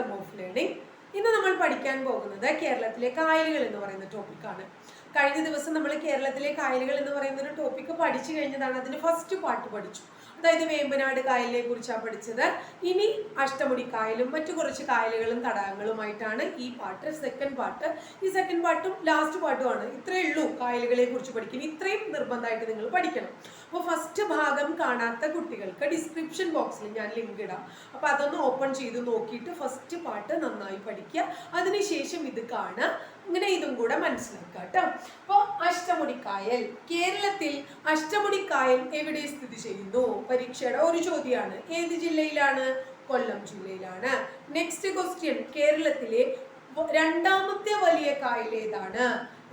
Rhythm of learning ഇന്ന് നമ്മൾ പഠിക്കാൻ പോകുന്നത് കേരളത്തിലെ കായലുകൾ എന്ന് പറയുന്ന ടോപ്പിക്കാണ് കഴിഞ്ഞ ദിവസം നമ്മൾ കേരളത്തിലെ കായലുകൾ എന്ന് പറയുന്ന ഒരു ടോപ്പിക്ക് പഠിച്ചു കഴിഞ്ഞതാണ്. അതിന്റെ ഫസ്റ്റ് പാർട്ട് പഠിച്ചു. അതായത് വേമ്പനാട് കായലിനെ കുറിച്ചാണ് പഠിച്ചത്. ഇനി അഷ്ടമുടി കായലും മറ്റു കുറച്ച് കായലുകളും തടാകങ്ങളുമായിട്ടാണ് ഈ പാട്ട് സെക്കൻഡ് പാട്ട്. ഈ സെക്കൻഡ് പാട്ടും ലാസ്റ്റ് പാട്ടുമാണ്. ഇത്രയേ ഉള്ളൂ കായലുകളെ കുറിച്ച് പഠിക്കണം ഇത്രയും നിർബന്ധമായിട്ട് നിങ്ങൾ പഠിക്കണം. അപ്പോൾ ഫസ്റ്റ് ഭാഗം കാണാത്ത കുട്ടികൾക്ക് ഡിസ്ക്രിപ്ഷൻ ബോക്സിൽ ഞാൻ ലിങ്ക് ഇടാം. അപ്പോൾ അതൊന്ന് ഓപ്പൺ ചെയ്ത് നോക്കിയിട്ട് ഫസ്റ്റ് പാട്ട് നന്നായി പഠിക്കുക. അതിനുശേഷം ഇത് കാണുക. ഇങ്ങനെ ഇതും കൂടെ മനസ്സിലാക്കുക കേട്ടോ. അപ്പോൾ അഷ്ടമുടിക്കായൽ. കേരളത്തിൽ അഷ്ടമുടിക്കായൽ എവിടെ സ്ഥിതി ചെയ്യുന്നു? പരീക്ഷയുടെ ഒരു ചോദ്യമാണ്. ഏത് ജില്ലയിലാണ്? കൊല്ലം ജില്ലയിലാണ്. നെക്സ്റ്റ് ക്വസ്റ്റ്യൻ കേരളത്തിലെ രണ്ടാമത്തെ വലിയ കായൽ ഏതാണ്?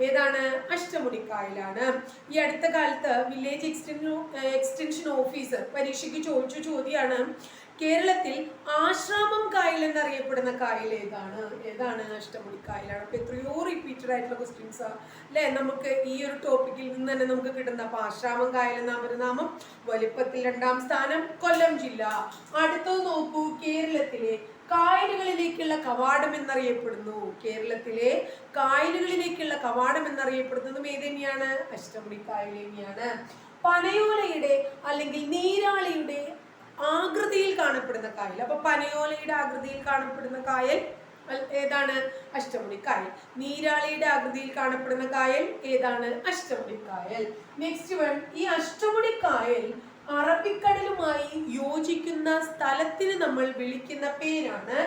ഏതാണ്? അഷ്ടമുടിക്കായലാണ്. ഈ അടുത്ത കാലത്ത് വില്ലേജ് എക്സ്റ്റൻഷൻ എക്സ്റ്റൻഷൻ ഓഫീസർ പരീക്ഷയ്ക്ക് ചോദിച്ച ചോദ്യമാണ്. കേരളത്തിൽ ആശ്രാമം കായൽ എന്നറിയപ്പെടുന്ന കായൽ ഏതാണ്? ഏതാണ് അഷ്ടമുടി കായലാണ് അപ്പൊ എത്രയോ റിപ്പീറ്റഡ് ആയിട്ടുള്ള ക്വസ്റ്റ്യൻസ് അല്ലെ? നമുക്ക് ഈ ഒരു ടോപ്പിക്കിൽ നിന്ന് തന്നെ നമുക്ക് കിട്ടുന്ന അപ്പൊ ആശ്രാമം കായൽ എന്ന നാമം വലിപ്പത്തിൽ രണ്ടാം സ്ഥാനം കൊല്ലം ജില്ല. അടുത്തത് നോക്കൂ. കേരളത്തിലെ കായലുകളിലേക്കുള്ള കവാടം എന്നറിയപ്പെടുന്നു. കേരളത്തിലെ കായലുകളിലേക്കുള്ള കവാടം എന്നറിയപ്പെടുന്നതും തന്നെയാണ് അഷ്ടമുടി കായൽ തന്നെയാണ് പനയോലയുടെ അല്ലെങ്കിൽ നീരാളിയുടെ ആകൃതിയിൽ കാണപ്പെടുന്ന കായൽ. അപ്പൊ പനയോലയുടെ ആകൃതിയിൽ കാണപ്പെടുന്ന കായൽ ഏതാണ്? അഷ്ടമുടി കായൽ. നീരാളിയുടെ ആകൃതിയിൽ കാണപ്പെടുന്ന കായൽ ഏതാണ്? അഷ്ടമുടി കായൽ. നെക്സ്റ്റ് വൺ ഈ അഷ്ടമുടി കായൽ അറബിക്കടലുമായി യോജിക്കുന്ന സ്ഥലത്തിന് നമ്മൾ വിളിക്കുന്ന പേരാണ്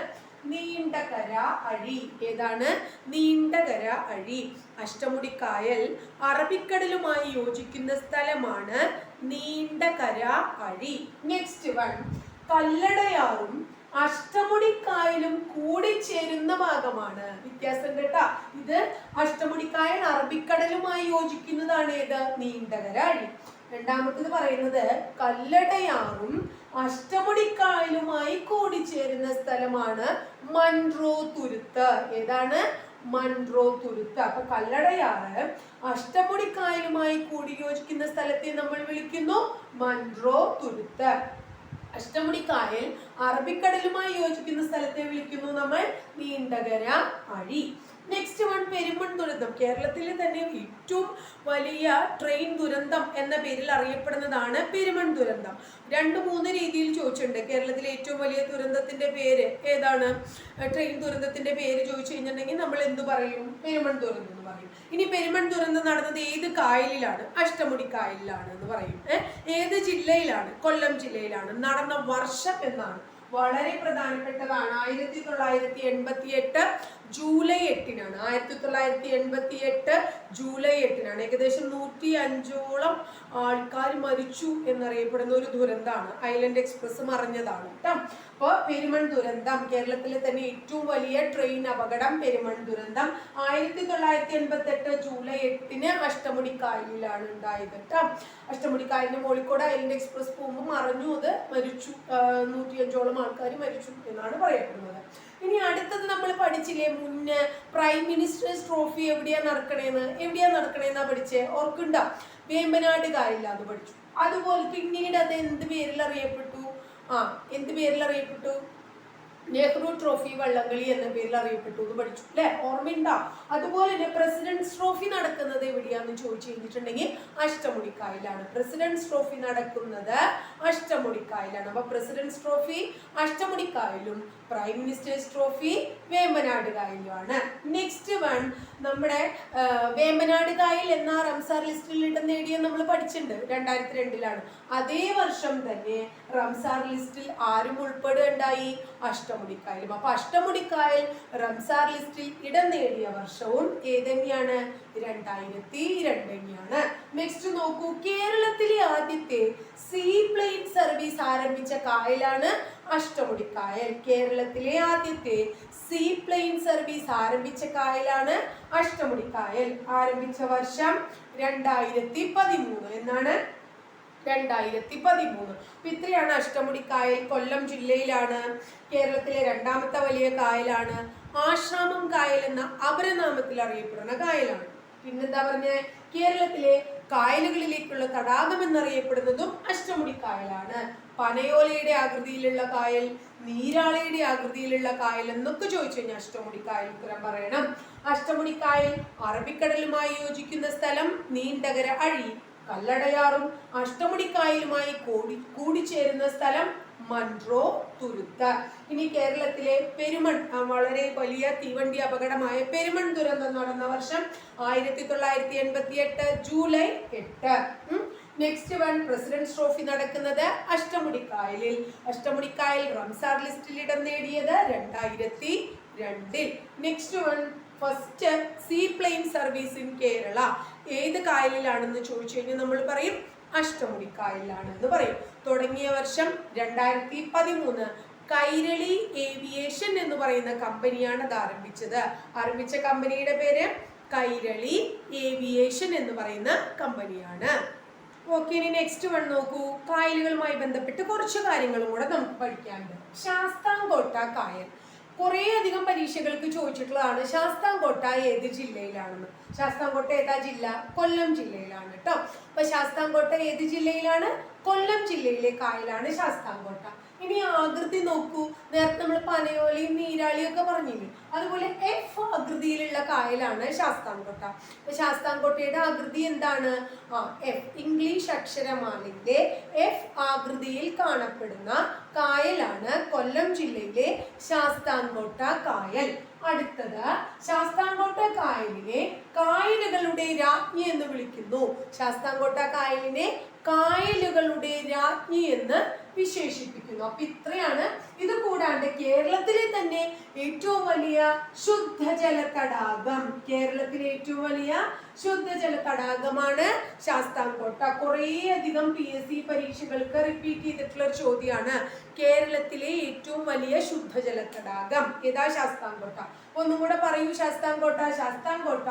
നീണ്ടകര അഴി. ഏതാണ്? നീണ്ടകര അഴി. അഷ്ടമുടിക്കായൽ അറബിക്കടലുമായി യോജിക്കുന്ന സ്ഥലമാണ് നീണ്ടകര അഴി. നെക്സ്റ്റ് വൺ കല്ലടയാറും അഷ്ടമുടിക്കായലും കൂടി ചേരുന്ന ഭാഗമാണ്. വ്യത്യാസം കേട്ടാ. ഇത് അഷ്ടമുടിക്കായൽ അറബിക്കടലുമായി യോജിക്കുന്നതാണ്. ഏത്? നീണ്ടകര അഴി. രണ്ടാമത്തത് പറയുന്നത് കല്ലടയാറും അഷ്ടമുടിക്കായലുമായി കൂടിച്ചേരുന്ന സ്ഥലമാണ് മൺട്രോ തുരുത്ത്. ഏതാണ്? മൺട്രോ തുരുത്ത്. അപ്പൊ കല്ലടയാറ് അഷ്ടമുടിക്കായലുമായി കൂടി യോജിക്കുന്ന സ്ഥലത്തെ നമ്മൾ വിളിക്കുന്നു മൺട്രോ തുരുത്ത്. അഷ്ടമുടിക്കായൽ അറബിക്കടലുമായി യോജിക്കുന്ന സ്ഥലത്തെ വിളിക്കുന്നു നമ്മൾ നീണ്ടകര അഴി. നെക്സ്റ്റ് വൺ പെരുമൺ ദുരന്തം. കേരളത്തിലെ തന്നെ ഏറ്റവും വലിയ ട്രെയിൻ ദുരന്തം എന്ന പേരിൽ അറിയപ്പെടുന്നതാണ് പെരുമൺ ദുരന്തം. രണ്ട് മൂന്ന് രീതിയിൽ ചോദിച്ചിട്ടുണ്ട്. കേരളത്തിലെ ഏറ്റവും വലിയ ദുരന്തത്തിന്റെ പേര് ഏതാണ്? ട്രെയിൻ ദുരന്തത്തിന്റെ പേര് ചോദിച്ചു കഴിഞ്ഞിട്ടുണ്ടെങ്കിൽ നമ്മൾ എന്ത് പറയും? പെരുമൺ ദുരന്തം എന്ന് പറയും. ഇനി പെരുമൺ ദുരന്തം നടന്നത് ഏത് കായലിലാണ്? അഷ്ടമുടി കായലിലാണ് എന്ന് പറയും. ഏത് ജില്ലയിലാണ്? കൊല്ലം ജില്ലയിലാണ്. നടന്ന വർഷം എന്നാണ്. വളരെ പ്രധാനപ്പെട്ടതാണ്. ആയിരത്തി തൊള്ളായിരത്തി എൺപത്തി എട്ട് ജൂലൈ എട്ടിനാണ്. ആയിരത്തി തൊള്ളായിരത്തി എൺപത്തി എട്ട് ജൂലൈ എട്ടിനാണ്. ഏകദേശം നൂറ്റി അഞ്ചോളം ആൾക്കാർ മരിച്ചു എന്നറിയപ്പെടുന്ന ഒരു ദുരന്തമാണ്. ഐലൻഡ് എക്സ്പ്രസ് മറിഞ്ഞതാണ് കേട്ടോ അപ്പോൾ പെരുമൺ ദുരന്തം. കേരളത്തിലെ തന്നെ ഏറ്റവും വലിയ ട്രെയിൻ അപകടം പെരുമൺ ദുരന്തം. ആയിരത്തി തൊള്ളായിരത്തി എൺപത്തി എട്ട് ജൂലൈ എട്ടിന് അഷ്ടമുടിക്കായലിലാണ് ഉണ്ടായത് കേട്ടോ അഷ്ടമുടിക്കായലിന് കോഴിക്കോട് ഐലൻഡ് എക്സ്പ്രസ് പോകുമ്പോൾ മറിഞ്ഞു. അത് മരിച്ചു. നൂറ്റിയഞ്ചോളം ആൾക്കാർ മരിച്ചു എന്നാണ് പറയപ്പെടുന്നത്. ഇനി അടുത്തത് നമ്മൾ പഠിച്ചില്ലേ മുന്നേ പ്രൈം മിനിസ്റ്റേഴ്സ് ട്രോഫി എവിടെയാ നടക്കണേന്ന്? എവിടെയാ നടക്കണേന്നാ പഠിച്ചേ? ഓർക്കുണ്ടോ വേമ്പനാട് കായലിലാന്ന് പഠിച്ചു. അതുപോലെ പിന്നീട് അത് എന്ത് പേരിൽ അറിയപ്പെട്ടു? ആ എന്ത് പേരിൽ അറിയപ്പെട്ടു? നെഹ്റു ട്രോഫി വള്ളംകളി എന്ന പേരിൽ അറിയപ്പെട്ടു എന്ന് പഠിച്ചു അല്ലെ? ഓർമ്മയുണ്ടോ? അതുപോലെ തന്നെ പ്രസിഡന്റ്സ് ട്രോഫി നടക്കുന്നത് എവിടെയാന്ന് ചോദിച്ചു കഴിഞ്ഞിട്ടുണ്ടെങ്കിൽ അഷ്ടമുടിക്കായലാണ്. പ്രസിഡന്റ്സ് ട്രോഫി നടക്കുന്നത് അഷ്ടമുടിക്കായലാണ്. അപ്പൊ പ്രസിഡന്റ്സ് ട്രോഫി അഷ്ടമുടിക്കായലും പ്രൈം മിനിസ്റ്റേഴ്സ് ട്രോഫി വേമ്പനാട് കായലുമാണ് നെക്സ്റ്റ് വൺ നമ്മുടെ വേമ്പനാട് കായൽ എന്ന റംസാർ ലിസ്റ്റിൽ ഇടം നേടിയ നമ്മൾ പഠിച്ചിട്ടുണ്ട് രണ്ടായിരത്തി രണ്ടിലാണ് അതേ വർഷം തന്നെ റംസാർ ലിസ്റ്റിൽ ആരും ഉൾപ്പെടുകയുണ്ടായി അഷ്ടമുടിക്കായലും. അപ്പൊ അഷ്ടമുടിക്കായൽ റംസാർ ലിസ്റ്റിൽ ഇടം നേടിയ വർഷവും ഏതന്നെയാണ്? രണ്ടായിരത്തി രണ്ട് നെക്സ്റ്റ് നോക്കൂ കേരളത്തിലെ ആദ്യത്തെ സീ പ്ലെയിൻ സർവീസ് ആരംഭിച്ച കായലാണ് അഷ്ടമുടി കായൽ. കേരളത്തിലെ ആദ്യത്തെ സീ പ്ലെയിൻ സർവീസ് ആരംഭിച്ച കായലാണ് അഷ്ടമുടി കായൽ. ആരംഭിച്ച വർഷം രണ്ടായിരത്തി പതിമൂന്ന് എന്നാണ്. രണ്ടായിരത്തി പതിമൂന്ന് അപ്പൊ ഇത്രയാണ് അഷ്ടമുടി കായൽ കൊല്ലം ജില്ലയിലാണ്. കേരളത്തിലെ രണ്ടാമത്തെ വലിയ കായലാണ് ആശ്രാമം കായൽ എന്ന അപരനാമത്തിൽ അറിയപ്പെടുന്ന കായലാണ്. പിന്നെന്താ പറഞ്ഞ? കേരളത്തിലെ കായലുകളിലേക്കുള്ള തടാകം എന്നറിയപ്പെടുന്നതും അഷ്ടമുടി കായലാണ്. പനയോലയുടെ ആകൃതിയിലുള്ള കായൽ നീരാളയുടെ ആകൃതിയിലുള്ള കായൽ എന്നൊക്കെ ചോദിച്ചു കഴിഞ്ഞാൽ അഷ്ടമുടി കായൽ ഉത്തരം പറയണം. അഷ്ടമുടി കായൽ അറബിക്കടലുമായി യോജിക്കുന്ന സ്ഥലം നീണ്ടകര അഴി കല്ലടയാറും അഷ്ടമുടി കായലുമായി കൂടി കൂടിച്ചേരുന്ന സ്ഥലം മൺട്രോ തുരുത്ത ഇനി കേരളത്തിലെ പെരുമൺ വളരെ വലിയ തീവണ്ടി അപകടമായ പെരുമൺ ദുരന്തം നടന്ന വർഷം ആയിരത്തി തൊള്ളായിരത്തി എൺപത്തി എട്ട്. ജൂലൈ എട്ട് നെക്സ്റ്റ് വൺ പ്രസിഡന്റ്സ് ട്രോഫി നടക്കുന്നത് അഷ്ടമുടിക്കായലിൽ. അഷ്ടമുടിക്കായൽ റംസാർ ലിസ്റ്റിൽ ഇടം നേടിയത് രണ്ടായിരത്തി രണ്ടിൽ next one first seaplane service in Kerala ഏത് കായലിലാണെന്ന് ചോദിച്ചു കഴിഞ്ഞാൽ നമ്മൾ പറയും അഷ്ടമുടിക്കായലിലാണെന്ന് പറയും. തുടങ്ങിയ വർഷം രണ്ടായിരത്തി പതിമൂന്ന് കൈരളി ഏവിയേഷൻ എന്ന് പറയുന്ന കമ്പനിയാണ് അത് ആരംഭിച്ചത് ആരംഭിച്ച കമ്പനിയുടെ പേര് കൈരളി ഏവിയേഷൻ എന്ന് പറയുന്ന കമ്പനിയാണ്. ഓക്കെ ഇനി നെക്സ്റ്റ് വൺ നോക്കൂ. കായലുകളുമായി ബന്ധപ്പെട്ട് കുറച്ച് കാര്യങ്ങളും കൂടെ നമുക്ക് പഠിക്കാനുണ്ട്. ശാസ്താംകോട്ട കായൽ. കുറേ അധികം പരീക്ഷകൾക്ക് ചോദിച്ചിട്ടുള്ളതാണ് ശാസ്താംകോട്ട ഏത് ജില്ലയിലാണെന്ന്. ശാസ്താംകോട്ട ഏതാ ജില്ല? കൊല്ലം ജില്ലയിലാണ് കേട്ടോ അപ്പൊ ശാസ്താംകോട്ട ഏത് ജില്ലയിലാണ്? കൊല്ലം ജില്ലയിലെ കായലാണ് ശാസ്താംകോട്ട. ഇനി ആകൃതി നോക്കൂ. നേരത്തെ നമ്മൾ പനയോലിയും നീരാളിയും ഒക്കെ പറഞ്ഞില്ലേ? അതുപോലെ എഫ് ആകൃതിയിലുള്ള കായലാണ് ശാസ്താംകോട്ട. അപ്പൊ ശാസ്താംകോട്ടയുടെ ആകൃതി എന്താണ്? ആ എഫ് ഇംഗ്ലീഷ് അക്ഷരമാലിന്റെ എഫ് ആകൃതിയിൽ കാണപ്പെടുന്ന കായലാണ് കൊല്ലം ജില്ലയിലെ ശാസ്താംകോട്ട കായൽ. അടുത്തത് ശാസ്താംകോട്ട കായലിനെ കായലുകളുടെ രാജ്ഞി എന്ന് വിളിക്കുന്നു. ശാസ്താംകോട്ട കായലിനെ കായലുകളുടെ രാജ്ഞി എന്ന് വിശേഷിപ്പിക്കുന്നു. അപ്പൊ ഇത്രയാണ്. ഇത് കൂടാണ്ട് കേരളത്തിലെ തന്നെ ഏറ്റവും വലിയ ശുദ്ധജല തടാകം കേരളത്തിലെ ഏറ്റവും വലിയ ശുദ്ധജല തടാകമാണ് ശാസ്താംകോട്ട. കുറേ അധികം പി എസ് സി പരീക്ഷകൾക്ക് റിപ്പീറ്റ് ചെയ്തിട്ടുള്ള ചോദ്യമാണ്. കേരളത്തിലെ ഏറ്റവും വലിയ ശുദ്ധജല തടാകം ഏതാ ശാസ്താംകോട്ട? ഒന്നും കൂടെ പറയൂ ശാസ്താംകോട്ട ശാസ്താംകോട്ട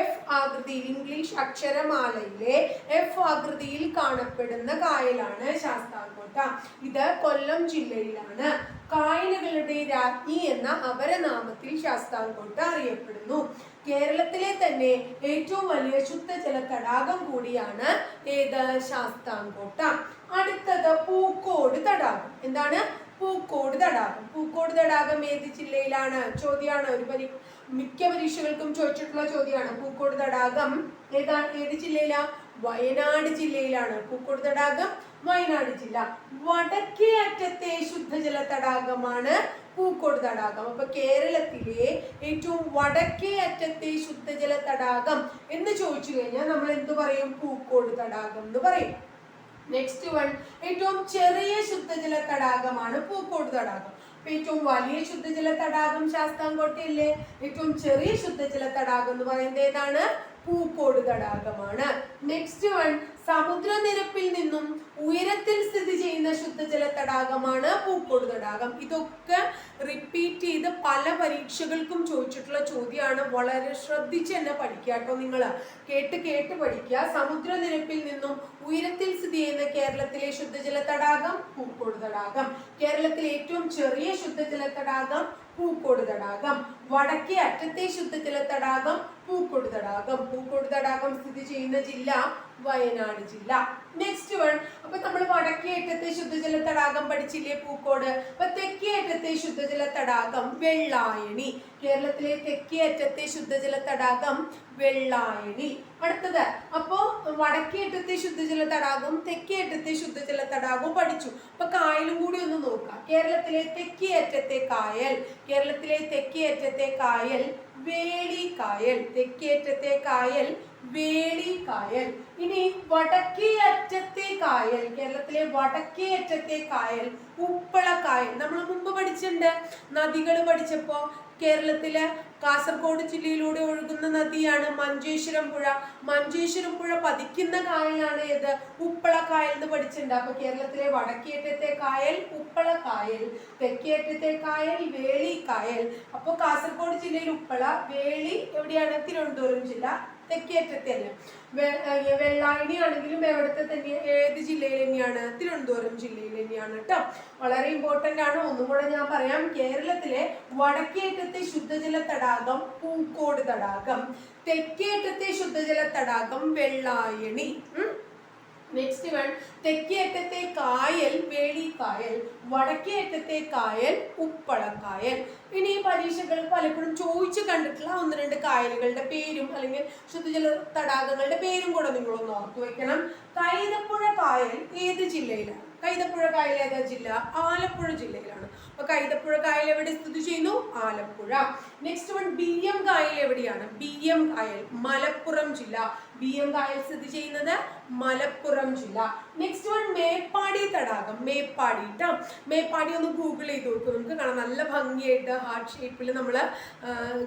എഫ് ആകൃതിയിൽ ഇംഗ്ലീഷ് അക്ഷരമാലയിലെ എഫ് ആകൃതിയിൽ കാണപ്പെടുന്ന കായലാണ് ശാസ്താംകോട്ട ഇത് കൊല്ലം ജില്ലയിലാണ്. കായലുകളുടെ രാജ്ഞി എന്ന അപരനാമത്തിൽ ശാസ്താംകോട്ട അറിയപ്പെടുന്നു. കേരളത്തിലെ തന്നെ ഏറ്റവും വലിയ ശുദ്ധജല തടാകം കൂടിയാണ് ഏത്? ശാസ്താംകോട്ട അടുത്തത് പൂക്കോട് തടാകം. എന്താണ്? പൂക്കോട് തടാകം. പൂക്കോട് തടാകം ഏത് ജില്ലയിലാണ്? ചോദ്യമാണ്. ഒരു പരി മിക്ക പരീക്ഷകൾക്കും ചോദിച്ചിട്ടുള്ള ചോദ്യമാണ്. പൂക്കോട് തടാകം ഏതാണ് ഏത് ജില്ലയിലാ? വയനാട് ജില്ലയിലാണ്. പൂക്കോട് തടാകം വയനാട് ജില്ല. വടക്കേ അറ്റത്തെ ശുദ്ധജല തടാകമാണ് പൂക്കോട് തടാകം. അപ്പൊ കേരളത്തിലെ ഏറ്റവും വടക്കേ അറ്റത്തെ ശുദ്ധജല തടാകം എന്ന് ചോദിച്ചു കഴിഞ്ഞാൽ നമ്മൾ എന്ത് പറയും? പൂക്കോട് തടാകം എന്ന് പറയും. നെക്സ്റ്റ് വൺ ഏറ്റവും ചെറിയ ശുദ്ധജല തടാകമാണ് പൂക്കോട് തടാകം. അപ്പൊ ഏറ്റവും വലിയ ശുദ്ധജല തടാകം ശാസ്താംകോട്ടയില്ലേ ഏറ്റവും ചെറിയ ശുദ്ധജല തടാകം എന്ന് പറയുന്നത് ഏതാണ്? പൂക്കോട് തടാകമാണ്. നെക്സ്റ്റ് വൺ സമുദ്രനിരപ്പിൽ നിന്നും ഉയരത്തിൽ സ്ഥിതി ചെയ്യുന്ന ശുദ്ധജല തടാകമാണ് പൂക്കോട് തടാകം. ഇതൊക്കെ റിപ്പീറ്റ് ചെയ്ത് പല പരീക്ഷകൾക്കും ചോദിച്ചിട്ടുള്ള ചോദ്യമാണ്. വളരെ ശ്രദ്ധിച്ച് തന്നെ പഠിക്കുക കേട്ടോ നിങ്ങൾ കേട്ട് കേട്ട് പഠിക്കുക. സമുദ്രനിരപ്പിൽ നിന്നും ഉയരത്തിൽ സ്ഥിതി ചെയ്യുന്ന കേരളത്തിലെ ശുദ്ധജല തടാകം പൂക്കോട് തടാകം. കേരളത്തിലെ ഏറ്റവും ചെറിയ ശുദ്ധജല തടാകം പൂക്കോട് തടാകം. വടക്കേ അറ്റത്തെ ശുദ്ധജല തടാകം പൂക്കോട് തടാകം പൂക്കോട് തടാകം സ്ഥിതി ചെയ്യുന്ന ജില്ല വയനാട് ജില്ല. നെക്സ്റ്റ് വൺ അപ്പൊ നമ്മൾ വടക്കേ അറ്റത്തെ ശുദ്ധജല തടാകം പഠിച്ചില്ലേ പൂക്കോട്? അപ്പൊ തെക്കേ അറ്റത്തെ ശുദ്ധജല തടാകം വെള്ളായണി. കേരളത്തിലെ തെക്കേ അറ്റത്തെ ശുദ്ധജല തടാകം വെള്ളായണി. അടുത്തത്. അപ്പോ വടക്കേ അറ്റത്തെ ശുദ്ധജല തടാകവും തെക്കേ അറ്റത്തെ ശുദ്ധജല തടാകവും പഠിച്ചു. അപ്പൊ കായലും കൂടി ഒന്ന് നോക്കാം. കേരളത്തിലെ തെക്കേ അറ്റത്തെ കായൽ. കേരളത്തിലെ തെക്കേ അറ്റത്തെ കായൽ വേളി കായൽ തെക്കേറ്റത്തെ കായൽ വേളി കായൽ ഇനി വടക്കേ അറ്റത്തെ കായൽ കേരളത്തിലെ വടക്കേ അറ്റത്തെ കായൽ ഉപ്പള കായൽ നമ്മൾ മുമ്പ് പഠിച്ചിട്ടുണ്ട്. നദികൾ പഠിച്ചപ്പോ കേരളത്തിലെ കാസർഗോഡ് ജില്ലയിലൂടെ ഒഴുകുന്ന നദിയാണ് മഞ്ചേശ്വരം പുഴ. മഞ്ചേശ്വരം പുഴ പതിക്കുന്ന കായലാണ് ഏത് ഉപ്പള കായൽ എന്ന് പഠിച്ചിട്ടുണ്ട്. അപ്പൊ കേരളത്തിലെ വടക്കേറ്റത്തെ കായൽ ഉപ്പള കായൽ തെക്കേറ്റത്തെ കായൽ വേളി കായൽ. അപ്പോൾ കാസർഗോഡ് ജില്ലയിൽ ഉപ്പള വേളി എവിടെയാണ്? തിരുവനന്തപുരം ജില്ല. തെക്കേറ്റത്തെ അല്ലേ വെള്ളായണി ആണെങ്കിലും എവിടത്തെ തന്നെ ഏത് ജില്ലയിൽ തന്നെയാണ്? തിരുവനന്തപുരം ജില്ലയിൽ തന്നെയാണ് കേട്ടോ വളരെ ഇമ്പോർട്ടന്റ് ആണ്. ഒന്നും കൂടെ ഞാൻ പറയാം. കേരളത്തിലെ വടക്കേറ്റത്തെ ശുദ്ധജല തടാകം പൂക്കോട് തടാകം. തെക്കേറ്റത്തെ ശുദ്ധജല തടാകം വെള്ളായണി. ഉം. നെക്സ്റ്റ് വൺ തെക്കേ അറ്റത്തെ കായൽ വേളിക്കായൽ വടക്കേ അറ്റത്തെ കായൽ ഉപ്പളക്കായൽ ഇനി പരീക്ഷകൾ പലപ്പോഴും ചോദിച്ചു കണ്ടിട്ടുള്ള ഒന്ന് രണ്ട് കായലുകളുടെ പേരും അല്ലെങ്കിൽ ശുദ്ധജല തടാകങ്ങളുടെ പേരും കൂടെ നിങ്ങളൊന്ന് ഓർത്തു വെക്കണം. കൈതപ്പുഴ കായൽ ഏത് ജില്ലയിലാണ്? കൈതപ്പുഴ കായൽ ഏതാ ജില്ല? ആലപ്പുഴ ജില്ലയിലാണ്. അപ്പൊ കൈതപ്പുഴ കായൽ എവിടെ സ്ഥിതി ചെയ്യുന്നു? Alappuzha. Next one B M കായൽ എവിടെയാണ്? ബി എം കായൽ മലപ്പുറം ജില്ല. ബി എം കായൽ സ്ഥിതി ചെയ്യുന്നത് മലപ്പുറം ജില്ല. നെക്സ്റ്റ് വൺ മേപ്പാടി തടാകം. മേപ്പാടി കേട്ടോ മേപ്പാടി ഒന്ന് ഗൂഗിൾ ചെയ്ത് നോക്കും. നമുക്ക് കാണാം. നല്ല ഭംഗിയായിട്ട് ഹാർട്ട് ഷേപ്പിൽ നമ്മൾ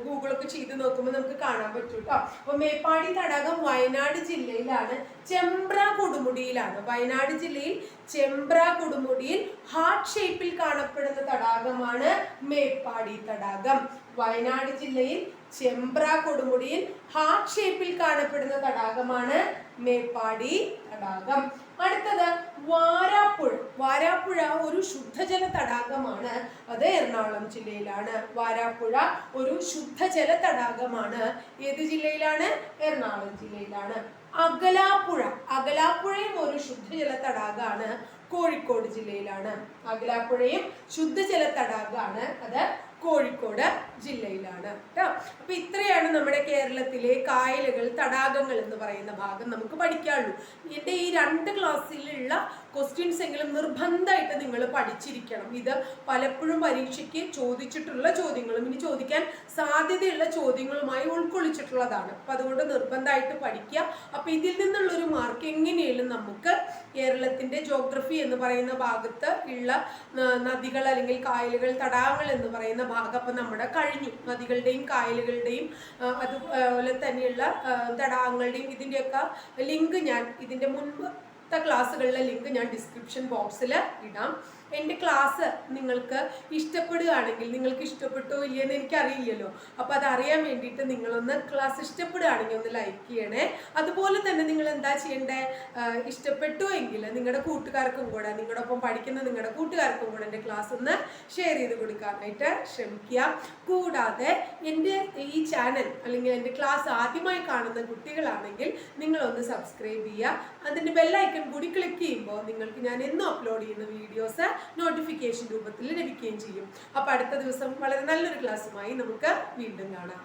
ഗൂഗിളൊക്കെ ചെയ്ത് നോക്കുമ്പോൾ നമുക്ക് കാണാൻ പറ്റും കേട്ടോ അപ്പോൾ മേപ്പാടി തടാകം വയനാട് ജില്ലയിലാണ്. ചെമ്പ്ര കൊടുമുടിയിലാണ്. വയനാട് ജില്ലയിൽ ചെമ്പ്ര കൊടുമുടിയിൽ ഹാർട്ട് ഷേപ്പിൽ കാണപ്പെടുന്ന തടാകമാണ് മേപ്പാടി തടാകം. വയനാട് ജില്ലയിൽ ചെമ്പ്ര കൊടുമുടിയിൽ ഹാർട്ട് ഷേപ്പിൽ കാണപ്പെടുന്ന തടാകമാണ് മേപ്പാടി തടാകം. അടുത്തത് വാരാപ്പുഴ. വാരാപ്പുഴ ഒരു ശുദ്ധജല തടാകമാണ്. അത് എറണാകുളം ജില്ലയിലാണ്. വാരാപ്പുഴ ഒരു ശുദ്ധജല തടാകമാണ്. ഏത് ജില്ലയിലാണ്? എറണാകുളം ജില്ലയിലാണ്. അകലാപ്പുഴ. അകലാപ്പുഴയും ഒരു ശുദ്ധജല തടാകമാണ്. കോഴിക്കോട് ജില്ലയിലാണ്. അകലാപ്പുഴയും ശുദ്ധജല തടാകമാണ്. അത് കോഴിക്കോട് ജില്ലയിലാണ്. കേട്ടോ അപ്പൊ ഇത്രയാണ് നമ്മുടെ കേരളത്തിലെ കായലുകൾ തടാകങ്ങൾ എന്ന് പറയുന്ന ഭാഗം നമുക്ക് പഠിക്കാനുള്ളൂ. എന്റെ ഈ രണ്ട് ക്ലാസ്സിലുള്ള ക്വസ്റ്റ്യൻസ് എങ്കിലും നിർബന്ധമായിട്ട് നിങ്ങൾ പഠിച്ചിരിക്കണം. ഇത് പലപ്പോഴും പരീക്ഷയ്ക്ക് ചോദിച്ചിട്ടുള്ള ചോദ്യങ്ങളും ഇനി ചോദിക്കാൻ സാധ്യതയുള്ള ചോദ്യങ്ങളുമായി ഉൾക്കൊള്ളിച്ചിട്ടുള്ളതാണ്. അപ്പൊ അതുകൊണ്ട് നിർബന്ധമായിട്ട് പഠിക്കുക. അപ്പൊ ഇതിൽ നിന്നുള്ള ഒരു മാർക്ക് എങ്ങനെയാലും നമുക്ക് കേരളത്തിന്റെ ജോഗ്രഫി എന്ന് പറയുന്ന ഭാഗത്ത് ഉള്ള നദികൾ അല്ലെങ്കിൽ കായലുകൾ തടാകങ്ങൾ എന്ന് പറയുന്ന ഭാഗം അപ്പം നമ്മുടെ കഴിഞ്ഞു. നദികളുടെയും കായലുകളുടെയും അതുപോലെ തന്നെയുള്ള തടാകങ്ങളുടെയും ഇതിന്റെയൊക്കെ ലിങ്ക് ഞാൻ ഇതിന്റെ മുൻപത്തെ ക്ലാസ്സുകളിലെ ലിങ്ക് ഞാൻ ഡിസ്ക്രിപ്ഷൻ ബോക്സിൽ ഇടാം. എന്റെ ക്ലാസ് നിങ്ങൾക്ക് ഇഷ്ടപ്പെടുകയാണെങ്കിൽ നിങ്ങൾക്ക് ഇഷ്ടപ്പെട്ടോ ഇല്ലയെന്ന് എനിക്കറിയില്ലല്ലോ. അപ്പോൾ അതറിയാൻ വേണ്ടിയിട്ട് നിങ്ങളൊന്ന് ക്ലാസ് ഇഷ്ടപ്പെടുകയാണെങ്കിൽ ഒന്ന് ലൈക്ക് ചെയ്യണേ. അതുപോലെ തന്നെ നിങ്ങൾ എന്താ ചെയ്യേണ്ടേ? ഇഷ്ടപ്പെട്ടു എങ്കിൽ നിങ്ങളുടെ കൂട്ടുകാർക്കും കൂടെ നിങ്ങളുടെ ഒപ്പം പഠിക്കുന്ന നിങ്ങളുടെ കൂട്ടുകാർക്കും കൂടെ എന്റെ ക്ലാസ് ഒന്ന് ഷെയർ ചെയ്ത് കൊടുക്കാനായിട്ട് ശ്രമിക്കുക. കൂടാതെ എന്റെ ഈ ചാനൽ അല്ലെങ്കിൽ എന്റെ ക്ലാസ് ആദ്യമായി കാണുന്ന കുട്ടികളാണെങ്കിൽ നിങ്ങളൊന്ന് സബ്സ്ക്രൈബ് ചെയ്യുക. അതിന്റെ ബെല്ലൈക്കൺ കൂടി ക്ലിക്ക് ചെയ്യുമ്പോൾ നിങ്ങൾക്ക് ഞാൻ എന്നും അപ്ലോഡ് ചെയ്യുന്ന വീഡിയോസ് നോട്ടിഫിക്കേഷൻ രൂപത്തിൽ ലഭിക്കുകയും ചെയ്യും. അപ്പോൾ അടുത്ത ദിവസം വളരെ നല്ലൊരു ക്ലാസ്സുമായി നമുക്ക് വീണ്ടും കാണാം.